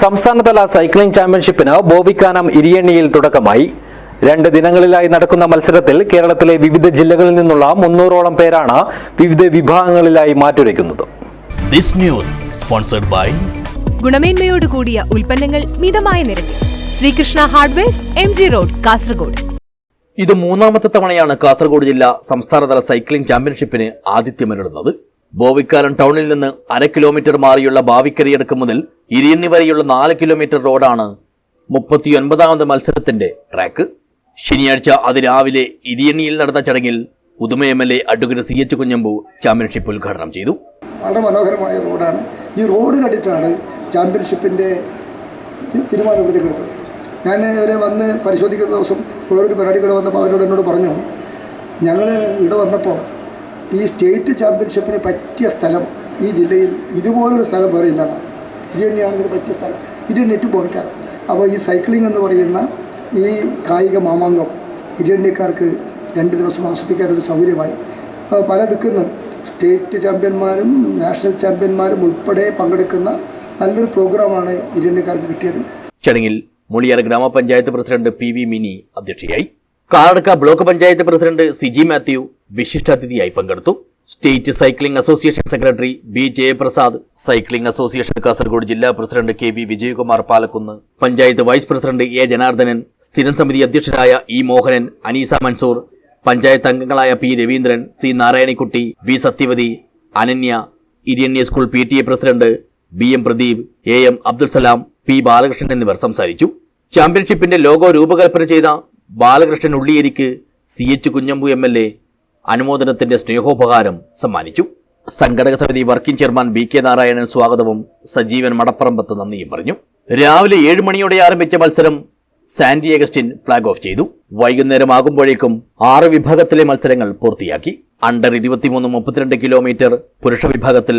സംസ്ഥാനതല സൈക്ലിംഗ് ചാമ്പ്യൻഷിപ്പിന് ബോവിക്കാനം ഇരിയണ്ണിയിൽ തുടക്കമായി. രണ്ട് ദിനങ്ങളിലായി നടക്കുന്ന മത്സരത്തിൽ കേരളത്തിലെ വിവിധ ജില്ലകളിൽ നിന്നുള്ള മുന്നൂറോളം പേരാണ് വിവിധ വിഭാഗങ്ങളിലായി മാറ്റുരയ്ക്കുന്നത്. This news sponsored by ഗുണമേന്മയോട് കൂടിയ ഉൽപ്പന്നങ്ങൾ മിതമായ നിരക്കിൽ. Sreekrishna hardwares M G road Kasaragod. ഇത് മൂന്നാമത്തെ തവണയാണ് കാസർഗോഡ് ജില്ല സംസ്ഥാനതല സൈക്ലിംഗ് ചാമ്പ്യൻഷിപ്പിന് ആതിഥ്യമരുളുന്നത് ബോവിക്കാലം ടൗണിൽ നിന്ന് അര കിലോമീറ്റർ മാറിയുള്ള ബാവിക്കരിയടക്ക് മുതൽ ഇരിയണ്ണി വരെയുള്ള നാല് കിലോമീറ്റർ റോഡാണ് മുപ്പത്തിയൊൻപതാമത് മത്സരത്തിന്റെ ട്രാക്ക്. ശനിയാഴ്ച അതിരാവിലെ ഇരിയണ്ണിയിൽ നടന്ന ചടങ്ങിൽ Uduma M L A advocate C H Kunhambu championship ഉദ്ഘാടനം ചെയ്തു. വളരെ മനോഹരമായ റോഡാണ്. ഈ റോഡ് കണ്ടിട്ടാണ് ചാമ്പ്യൻഷിപ്പിന്റെ തീരുമാനമെടുത്തിട്ടുള്ളത് ഞാൻ ഇവരെ വന്ന് പരിശോധിക്കുന്ന ദിവസം വേറൊരു പരിപാടി വന്നപ്പോൾ അവരോട് എന്നോട് പറഞ്ഞു ഞങ്ങൾ ഇവിടെ വന്നപ്പോൾ ഈ സ്റ്റേറ്റ് ചാമ്പ്യൻഷിപ്പിന് പറ്റിയ സ്ഥലം ഈ ജില്ലയിൽ ഇതുപോലൊരു സ്ഥലം വേറെ ഇല്ല. ഇരിയണ്ണിയാണ് ഇതിന് പറ്റിയ സ്ഥലം. ഇത് നെറ്റ് പോയിക്കാറ് അപ്പോൾ ഈ സൈക്ലിംഗ് എന്ന് പറയുന്ന ഈ കായിക മാമാങ്കം ഇരിയണ്ണിക്കാർക്ക് രണ്ട് ദിവസം ആസ്വദിക്കാനൊരു സൗകര്യമായി. പല ദിക്കുന്ന സ്റ്റേറ്റ് ചാമ്പ്യന്മാരും നാഷണൽ ചാമ്പ്യന്മാരും ഉൾപ്പെടെ പങ്കെടുക്കുന്ന നല്ലൊരു പ്രോഗ്രാമാണ് ഇരിയണ്ണിക്കാർക്ക് കിട്ടിയത്. ചടങ്ങിൽ മുളിയാർ ഗ്രാമപഞ്ചായത്ത് പ്രസിഡന്റ് പി വി മിനി അധ്യക്ഷയായി. കാറടക്ക ബ്ലോക്ക് പഞ്ചായത്ത് പ്രസിഡന്റ് സിജി മാത്യു വിശിഷ്ടാതിഥിയായി പങ്കെടുത്തു. State cycling association secretary B Jayaprasad cycling association Kasaragod ജില്ലാ president K V Vijayakumar Palakkunnu panchayat vice president A Janardhanan സ്ഥിരം സമിതി അധ്യക്ഷരായ ഇ മോഹനൻ അനീസ മൻസൂർ പഞ്ചായത്ത് അംഗങ്ങളായ P Raveendran C Narayanikutty V Sathyavathi Ananya Iriyanya school P T A president B M Pradeep A M Abdul Salam P Balakrishnan എന്നിവർ സംസാരിച്ചു. ചാമ്പ്യൻഷിപ്പിന്റെ logo രൂപകൽപ്പന ചെയ്ത Balakrishnan ഉള്ളിയേരിക്ക് C H Kunhambu M L A അനുമോദനത്തിന്റെ സ്നേഹോപകാരം സമ്മാനിച്ചു. സംഘടക സമിതി working chairman B K Narayanan സ്വാഗതവും സജീവൻ മടപ്പറമ്പത്ത് നന്ദിയും പറഞ്ഞു. രാവിലെ ഏഴ് മണിയോടെ ആരംഭിച്ച മത്സരം സാന്റി അഗസ്റ്റിൻ ഫ്ളാഗ് ഓഫ് ചെയ്തു. വൈകുന്നേരം ആകുമ്പോഴേക്കും ആറ് വിഭാഗത്തിലെ മത്സരങ്ങൾ പൂർത്തിയാക്കി. അണ്ടർ ഇരുപത്തിമൂന്ന് മുപ്പത്തിരണ്ട് കിലോമീറ്റർ പുരുഷ വിഭാഗത്തിൽ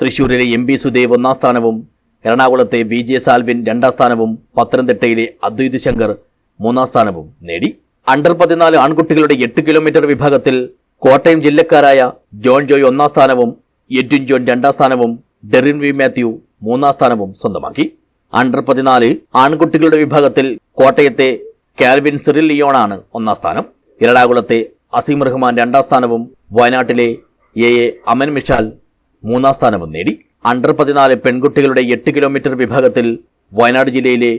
തൃശൂരിലെ എം ബി സുദേവ് ഒന്നാം സ്ഥാനവും എറണാകുളത്തെ വി ജെ സാൽവിൻ രണ്ടാം സ്ഥാനവും പത്തനംതിട്ടയിലെ അദ്വൈത് ശങ്കർ മൂന്നാം സ്ഥാനവും നേടി. അണ്ടർ പതിനാല് ആൺകുട്ടികളുടെ എട്ട് കിലോമീറ്റർ വിഭാഗത്തിൽ കോട്ടയം ജില്ലക്കാരായ ജോൺ ജോയ് ഒന്നാം സ്ഥാനവും എഡ്വിൻ ജോൺ രണ്ടാം സ്ഥാനവും ഡെറിൻ വി മാത്യു മൂന്നാം സ്ഥാനവും സ്വന്തമാക്കി. അണ്ടർ പതിനാല് ആൺകുട്ടികളുടെ വിഭാഗത്തിൽ കോട്ടയത്തെ കാൽവിൻ സിറിൽ ലിയോണാണ് ഒന്നാം സ്ഥാനം. എറണാകുളത്തെ അസീം റഹ്മാൻ രണ്ടാം സ്ഥാനവും വയനാട്ടിലെ എ എ അമൻ മിഷാൽ മൂന്നാം സ്ഥാനവും നേടി. അണ്ടർ പതിനാല് പെൺകുട്ടികളുടെ എട്ട് കിലോമീറ്റർ വിഭാഗത്തിൽ വയനാട് ജില്ലയിലെ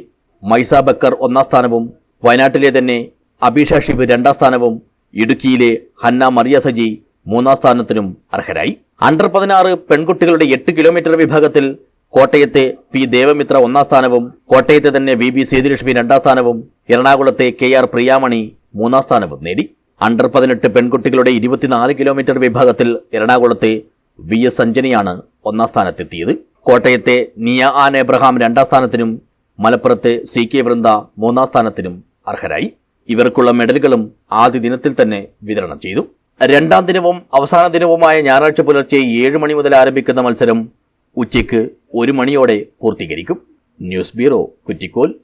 മൈസ ബക്കർ ഒന്നാം സ്ഥാനവും വയനാട്ടിലെ തന്നെ അബീഷ ഷിബ് രണ്ടാം സ്ഥാനവും ഇടുക്കിയിലെ ഹന്ന മറിയ സജി മൂന്നാം സ്ഥാനത്തിനും അർഹരായി. അണ്ടർ പതിനാറ് പെൺകുട്ടികളുടെ എട്ട് കിലോമീറ്റർ വിഭാഗത്തിൽ കോട്ടയത്തെ പി ദേവമിത്ര ഒന്നാം സ്ഥാനവും കോട്ടയത്തെ തന്നെ വി ബി സേതുലക്ഷ്മി രണ്ടാം സ്ഥാനവും എറണാകുളത്തെ കെ ആർ പ്രിയാമണി മൂന്നാം സ്ഥാനവും നേടി. അണ്ടർ പതിനെട്ട് പെൺകുട്ടികളുടെ ഇരുപത്തിനാല് കിലോമീറ്റർ വിഭാഗത്തിൽ എറണാകുളത്തെ വി എസ് സഞ്ജനിയാണ് ഒന്നാം സ്ഥാനത്തെത്തിയത്. കോട്ടയത്തെ നിയ ആൻ എബ്രഹാം രണ്ടാം സ്ഥാനത്തിനും മലപ്പുറത്തെ സി കെ വൃന്ദ മൂന്നാം സ്ഥാനത്തിനും അർഹരായി. ഇവർക്കുള്ള മെഡലുകളും ആദ്യ ദിനത്തിൽ തന്നെ വിതരണം ചെയ്തു. രണ്ടാം ദിനവും അവസാന ദിനവുമായ ഞായറാഴ്ച പുലർച്ചെ ഏഴ് മണി മുതൽ ആരംഭിക്കുന്ന മത്സരം ഉച്ചയ്ക്ക് ഒരു മണിയോടെ പൂർത്തീകരിക്കും. News bureau Kuttikkol.